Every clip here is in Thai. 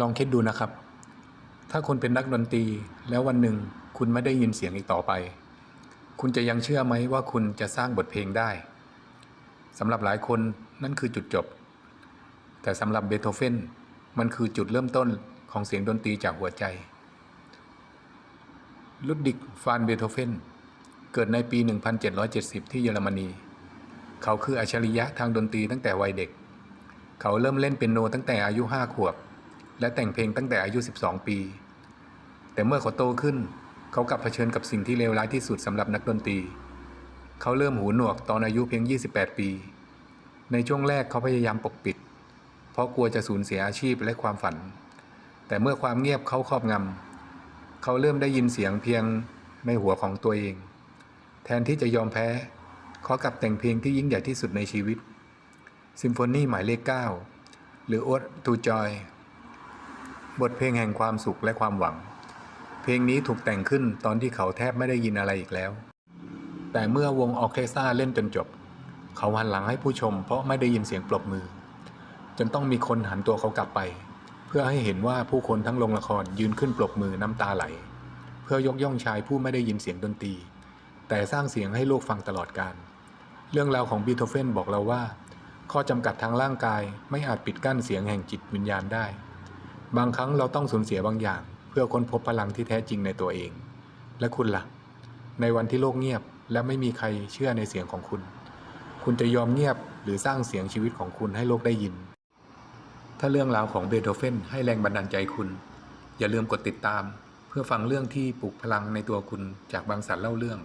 ลองคิดดูนะครับ ถ้าคุณเป็นนักดนตรีแล้ววันหนึ่งคุณไม่ได้ยินเสียงอีกต่อไป คุณจะยังเชื่อไหมว่าคุณจะสร้างบทเพลงได้สำหรับหลายคนนั่นคือจุดจบ แต่สำหรับเบโธเฟนมันคือจุดเริ่มต้นของเสียงดนตรีจากหัวใจลุดดิกฟานเบโธเฟนเกิดในปี 1770 ที่เยอรมนี เขาคืออัจฉริยะทางดนตรีตั้งแต่วัยเด็ก เขาเริ่มเล่นเปียโนตั้งแต่อายุ 5 ขวบ และแต่งเพลงตั้งแต่อายุ 12 ปี แต่เมื่อเขาโตขึ้น เขากลับเผชิญกับสิ่งที่เลวร้ายที่สุดสำหรับนักดนตรี เขาเริ่มหูหนวกตอนอายุเพียง 28 ปี ในช่วงแรกเขาพยายามปกปิด เพราะกลัวจะสูญเสียอาชีพและความฝัน แต่เมื่อความเงียบเขาครอบงำเขาเริ่มได้ยินเสียงเพียงในหัวของตัวเอง แทนที่จะยอมแพ้เขากลับแต่งเพลงที่ยิ่งใหญ่ที่สุดในชีวิตซิมโฟนีหมายเลข 9 หรือโอ d ตูจอย บทเพลงแห่งความสุขและความหวัง เพลงนี้ถูกแต่งขึ้นตอนที่เขาแทบไม่ได้ยินอะไรอีกแล้ว แต่เมื่อวงออเคสตราเล่นจนจบ เขาหันหลังให้ผู้ชมเพราะไม่ได้ยินเสียงปรบมือ จนต้องมีคนหันตัวเขากลับไป เพื่อให้เห็นว่าผู้คนทั้งโรงละครยืนขึ้นปรบมือน้ำตาไหล เพื่อยกย่องชายผู้ไม่ได้ยินเสียงดนตรี แต่สร้างเสียงให้โลกฟังตลอดกาลเรื่องราวของบีโธเฟนบอกเราว่า ข้อจำกัดทางร่างกายไม่อาจปิดกั้นเสียงแห่งจิตวิญญาณได้ บางครั้งเราต้องสูญเสียบางอย่าง เพื่อค้นพบพลังที่แท้จริงในตัวเอง และคุณล่ะ ในวันที่โลกเงียบและไม่มีใครเชื่อในเสียงของคุณ คุณจะยอมเงียบหรือสร้างเสียงชีวิตของคุณให้โลกได้ยิน ถ้าเรื่องราวของเบโธเฟนให้แรงบันดาลใจคุณ อย่าลืมกดติดตาม เพื่อฟังเรื่องที่ปลุกพลังในตัวคุณจากบางสันเล่าเรื่อง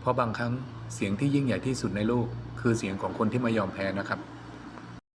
เพราะบางครั้งเสียงที่ยิ่งใหญ่ที่สุดในโลก คือเสียงของคนที่ไม่ยอมแพ้นะครับ